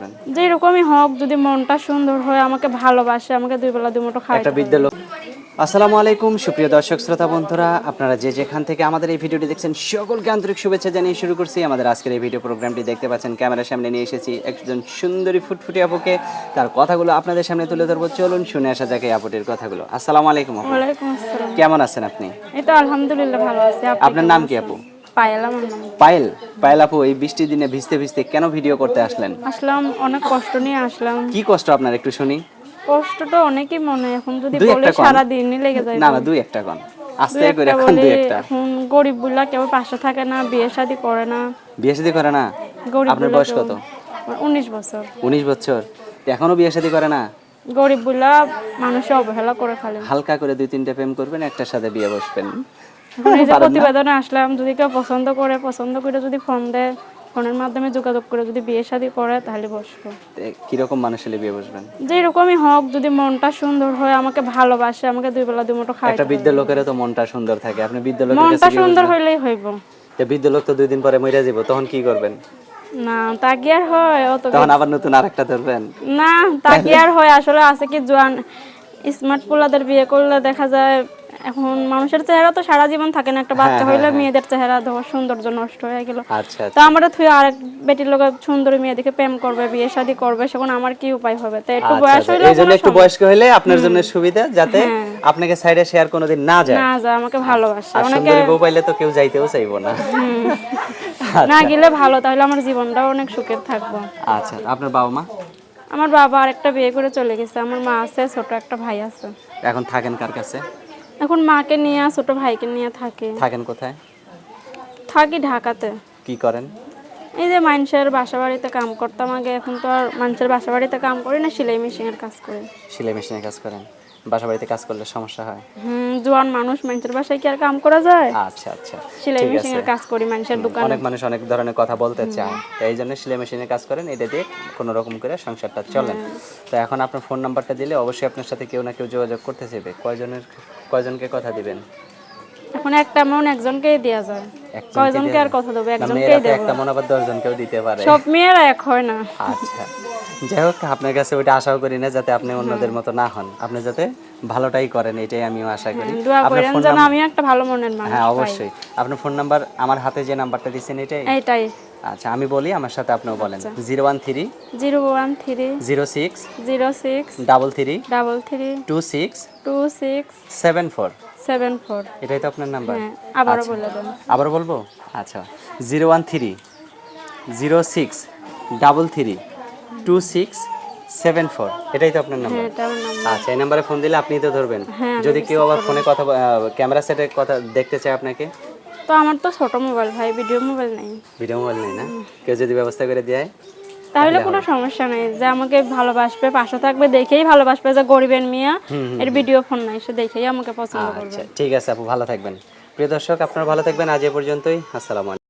বসবেন যে এরকমই হোক যদি মনটা সুন্দর হয় আমাকে ভালোবাসে আমাকে দুই বেলা দুই মুঠো একটা বিদ্যালয় আসসালামু আলাইকুম সুপ্রিয় দর্শক শ্রোতা বন্ধুরা। আপনারা যে যেখান থেকে আমাদের এই ভিডিওটি দেখছেন সকলকে আন্তরিক শুভেচ্ছা জানিয়ে শুরু করছি। আমাদের আজকের এই ভিডিও প্রোগ্রামটি দেখতে পাচ্ছেন ক্যামেরার সামনে নিয়ে এসেছি একজন সুন্দরী ফুটফুটি আপুকে। তার কথাগুলো আপনাদের সামনে তুলে ধরবো। চলুন শুনে আসা যাক এই আপুটির কথাগুলো। আসসালামু আলাইকুম আপু। ওয়ালাইকুম আসসালাম। কেমন আছেন আপনি? এই তো আলহামদুলিল্লাহ ভালো আছি। আপনি আপনার নাম কি আপু? পায়েল পায়েল? আপু এই বৃষ্টির দিনে ভিজতে ভিজতে কেন ভিডিও করতে আসলেন? আসলাম অনেক কষ্ট নিয়ে আসলাম। কি কষ্ট আপনার একটু শুনি? কষ্টটা অনেকই মনে এখন যদি বলে সারা দিনই লেগে যায় না না দুই একটা কন। আস্তে করে এখন দুই একটা। এখন গরিব বুলা কেউ পাশে থাকে না বিয়ে শাদী করে না। বিয়ে শাদী করে না? আপনার বয়স কত? আমার উনিশ বছর। উনিশ বছর। এখনও বিয়ে শাদী করে না? গরিব বুলা মানুষে অবহেলা করে ফেলে হালকা করে দুই তিনটা প্রেম করবেন একটার সাথে বিয়ে বসবেন। এই যে প্রতিবেদনে আসলাম যদি কেউ পছন্দ করে পছন্দ করে যদি ফোন দেয় ফোনের মাধ্যমে যোগাযোগ করে যদি বিয়ে শাদী করে তাহলে বসবো। কীরকম মানুষ হলে বিয়ে বসবেন? যে এরকমই হোক যদি মনটা সুন্দর হয় আমাকে ভালোবাসে আমাকে দুই বেলা দুই মুঠো খাই একটা বৃদ্ধ লোকেরও তো মনটা সুন্দর থাকে। আপনি বৃদ্ধ লোকের মনটা সুন্দর হইলেই হইব। তো বৃদ্ধ লোক তো দুই দিন পরে মরে যাব তখন কি করবেন? না তা কি হয়? অত তখন আবার নতুন আরেকটা ধরবেন। না তা কি আর হয়? আসলে আছে কি জোয়ান স্মার্ট পোলাদের বিয়ে করলে দেখা যায় এখন মানুষের চেহারা তো সারা জীবন থাকে না। একটা বাচ্চা হইলে মেয়েদের চেহারা ধর সৌন্দর্য নষ্ট হয়ে গেল। আচ্ছা তো আমরা থুই আরেক বেটির লোক সুন্দর মেয়ে দেখে প্রেম করবে বিয়ে শাদী করবে সেখন আমার কি উপায় হবে? তো একটু আচ্ছা, বয়স আচ্ছা। হইলে এই জন্য একটু বয়স্ক হলে আপনার জন্য সুবিধা যাতে আপনাকে সাইডে শেয়ার কোনোদিন না যায়। না যা আমাকে ভালোবাসে। সুন্দরী বউ পাইলে তো কেউ যাইতেও চাইব না। না গেলে ভালো তাহলে আমার জীবনটাও অনেক সুখের থাকব। আচ্ছা আপনার বাবা মা? আমার বাবা আরেকটা বিয়ে করে চলে গেছে। আমার মা আছে ছোট একটা ভাই আছে। এখন থাকেন কার কাছে? এখন মাকে নিয়ে ছোট ভাইকে নিয়ে থাকে। থাকেন কোথায়? থাকি ঢাকাতে। কি করেন? এই যে মানুষের বাসা বাড়িতে কাম করতাম আগে এখন তো আর মানুষের বাসা বাড়িতে কাম করি না সেলাই মেশিনের কাজ করি। সেলাই মেশিনের কাজ করেন। বাসা বাড়িতে কাজ করলে সমস্যা হয়? হুম জোয়ান মানুষ মানুষের বাসায় কি আর কাম করা যায়? আচ্ছা আচ্ছা। সেলাই মেশিনের কাজ করি মানুষের দোকানে। অনেক মানুষ অনেক ধরনের কথা বলতে চায়। তো এই জন্য সেলাই মেশিনে কাজ করেন এটা দিয়ে কোনো রকম করে সংসারটা চলেন তো এখন আপনার ফোন নাম্বারটা দিলে অবশ্যই আপনার সাথে কেউ না কেউ যোগাযোগ করতে চাইবে। কয়জনের কয়জনকে কথা দিবেন? এখন একটা মন একজনকেই দেওয়া যায়। কয়জনকে আর কথা দেবো? একজনকেই দেবো। একটা মনে আবার দশজনকেও দিতে পারে। সব মেয়েরা এক হয় না। আচ্ছা। যাই হোক আপনার কাছে ওইটা আশাও করি না যাতে আপনি অন্যদের মতো না হন। আপনি যাতে ভালোটাই করেন এটাই আমিও আশা করি। আপনার ফোন আমি একটা ভালো মনের মানুষ হ্যাঁ অবশ্যই। আপনার ফোন নাম্বার আমার হাতে যে নাম্বারটা দিচ্ছেন এটাই? এইটাই আচ্ছা আমি বলি আমার সাথে আপনিও বলেন। Zero one three zero one three zero six zero six double three double three two six two six seven four. Seven four. এটাই তো আপনার নাম্বার হ্যাঁ আবারও বলে দেন। আবার বলব? আচ্ছা। Zero one three zero six double three two six seven four এটাই তো আপনার নাম্বার হ্যাঁ আচ্ছা এই নাম্বারে ফোন দিলে আপনি তো ধরবেন। হ্যাঁ, যদি কেউ আবার ফোনে কথা ক্যামেরা সেটে কথা দেখতে চায় আপনাকে? তো আমার তো ছোট মোবাইল ভাই ভিডিও মোবাইল নেই। ভিডিও মোবাইল নেই না? কেউ যদি ব্যবস্থা করে দেয় তাহলে কোনো সমস্যা নেই। যে আমাকে ভালোবাসবে পাশে থাকবে দেখেই ভালোবাসবে যে গরিবের মিয়া এর ভিডিও ফোন নাই সে দেখেই আমাকে পছন্দ করবে। আচ্ছা ঠিক আছে আপু ভালো থাকবেন। প্রিয় দর্শক আপনারা ভালো থাকবেন। আজ এ পর্যন্তই। আসসালামু আলাইকুম।